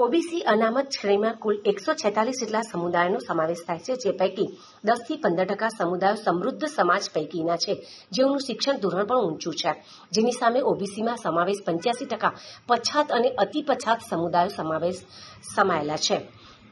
OBC અનામત શ્રેણીમાં કુલ એકસો છેતાલીસ જેટલા સમુદાયોનો સમાવેશ થાય છે, જે પૈકી દસથી પંદર ટકા સમુદાયો સમૃદ્ધ સમાજ પૈકીના છે, જેઓનું શિક્ષણ ધોરણ પણ ઊંચું છે. જેની સામે ઓબીસીમાં સમાવેશ પંચ્યાસી ટકા પછાત અને અતિ પછાત સમુદાયો સમાવેશ સમાયેલા છે.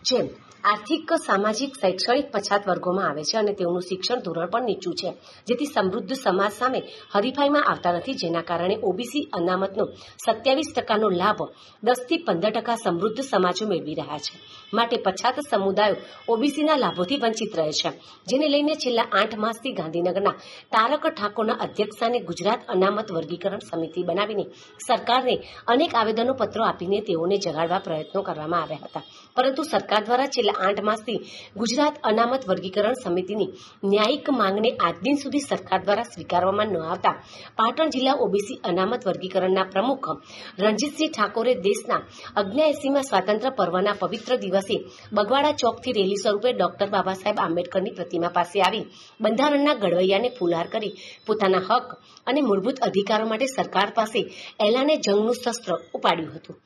જેમ આર્થિક, સામાજિક, શૈક્ષણિક પછાત વર્ગોમાં આવે છે અને તેઓનું શિક્ષણ ધોરણ પણ નીચું છે, જેથી સમૃદ્ધ સમાજ સામે હરીફાઈમાં આવતા નથી, જેના કારણે ઓબીસી અનામતનો સત્યાવીસ ટકાનો લાભ દસથી પંદર ટકા સમૃદ્ધ સમાજો મેળવી રહ્યા છે. માટે પછાત સમુદાયો ઓબીસીના લાભોથી વંચિત રહે છે. જેને લઈને છેલ્લા આઠ માસથી ગાંધીનગરના તારક ઠાકોરના અધ્યક્ષસ્થાને ગુજરાત અનામત વર્ગીકરણ સમિતિ બનાવીને સરકારને અનેક આવેદનો પત્રો આપીને તેઓને જગાડવા પ્રયત્નો કરવામાં આવ્યા હતા. પરંતુ સરકાર દ્વારા છેલ્લા આઠ માસથી ગુજરાત અનામત વર્ગીકરણ સમિતિની ન્યાયિક માંગને આજ સુધી સરકાર દ્વારા સ્વીકારવામાં ન આવતા પાટણ જિલ્લા ઓબીસી અનામત વર્ગીકરણના પ્રમુખ રણજીતસિંહ ઠાકોરે દેશના અગ્નેએસીમાં સ્વાતંત્ર્ય પર્વના પવિત્ર દિવસે બગવાડા ચોકથી રેલી સ્વરૂપે ડોક્ટર બાબા સાહેબ આંબેડકરની પ્રતિમા પાસે આવી બંધારણના ઘડવૈયાને ફુલહાર કરી પોતાના હક અને મૂળભૂત અધિકારો માટે સરકાર પાસે એલાને જંગનું શસ્ત્ર ઉપાડ્યું હતું.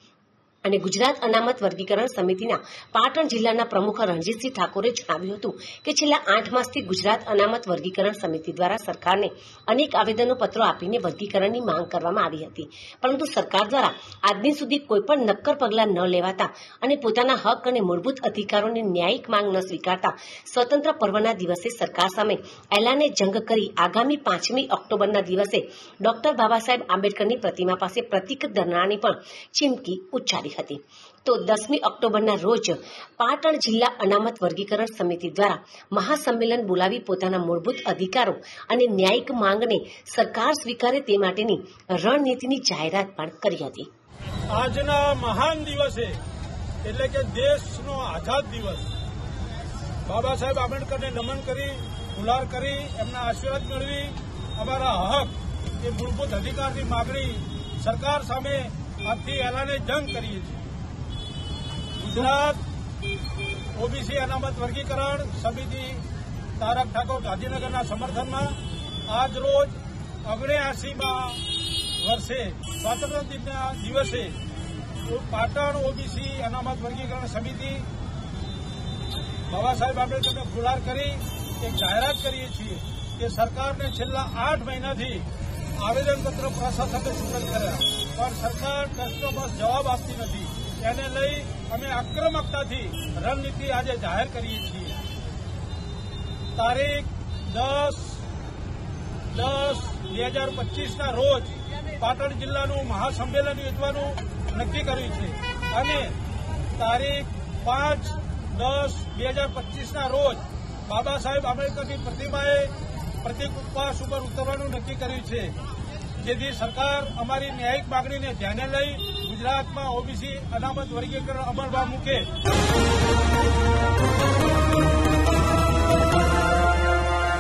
અને ગુજરાત અનામત વર્ગીકરણ સમિતિના પાટણ જિલ્લાના પ્રમુખ રણજીતસિંહ ઠાકોરે જણાવ્યું હતું કે છેલ્લા આઠ માસથી ગુજરાત અનામત વર્ગીકરણ સમિતિ દ્વારા સરકારને અનેક આવેદનો પત્રો આપીને વર્ગીકરણની માંગ કરવામાં આવી હતી. પરંતુ સરકાર દ્વારા આજ સુધી કોઈપણ નક્કર પગલાં ન લેવાતા અને પોતાના હક અને મૂળભૂત અધિકારોની ન્યાયિક માંગ ન સ્વીકારતા સ્વતંત્ર પર્વના દિવસે સરકાર સામે એલાને જંગ કરી આગામી પાંચમી ઓક્ટોબરના દિવસે ડોક્ટર બાબા સાહેબ આંબેડકરની પ્રતિમા પાસે પ્રતિક ધરણાની પણ ચીમકી ઉચ્ચારી હતી. તો દસમી ઓક્ટોબરના રોજ પાટણ જિલ્લા અનામત વર્ગીકરણ સમિતિ દ્વારા મહાસંમેલન બોલાવી પોતાના મૂળભૂત અધિકારો અને ન્યાયિક માંગને સરકાર સ્વીકારે તે માટેની રણનીતિની જાહેરાત પણ કરી હતી. આજના મહાન દિવસે એટલે કે દેશનો આઝાદ દિવસ, બાબા સાહેબ આંબેડકરને નમન કરી ગુલાર કરી, એમના આશીર્વાદ મેળવી, અમારા હક એ મૂળભૂત અધિકારની માગણી સરકાર સામે આજથી એલાને જંગ કરીએ છીએ. ગુજરાત, ઓબીસી અનામત વર્ગીકરણ સમિતિ તારક ઠાકોર ગાંધીનગરના સમર્થનમાં આજ રોજ ઓગણ્યાસીમાં વર્ષે સ્વાતંત્ર્ય દિનના દિવસે પાટણ ઓબીસી અનામત વર્ગીકરણ સમિતિ બાબા સાહેબ આંબેડકરને ગુલાર કરી, એક જાહેરાત કરીએ છીએ કે સરકારને છેલ્લા આઠ મહિનાથી આવેદનપત્ર પ્રશાસકે સૂચન કર્યા. પણ સરકાર પ્રશ્નો પર જવાબ આપતી નથી. એને લઈ અમે આક્રમકતાથી રણનીતિ આજે જાહેર કરીએ છીએ. તારીખ દસ દસ બે હજાર પચીસના રોજ પાટણ જિલ્લાનું મહાસંમેલન યોજવાનું નક્કી કર્યું છે. અને તારીખ પાંચ દસ બે હજાર પચીસના રોજ બાબા સાહેબ આંબેડકરની પ્રતિમાએ પ્રત્યેક ઉપવાસ ઉપર ઉતરવાનું નક્કી કર્યું છે. જેથી સરકાર અમારી ન્યાયિક માગણીને ધ્યાને લઈ ગુજરાતમાં ઓબીસી અનામત વર્ગીકરણ અમલમાં મૂકે.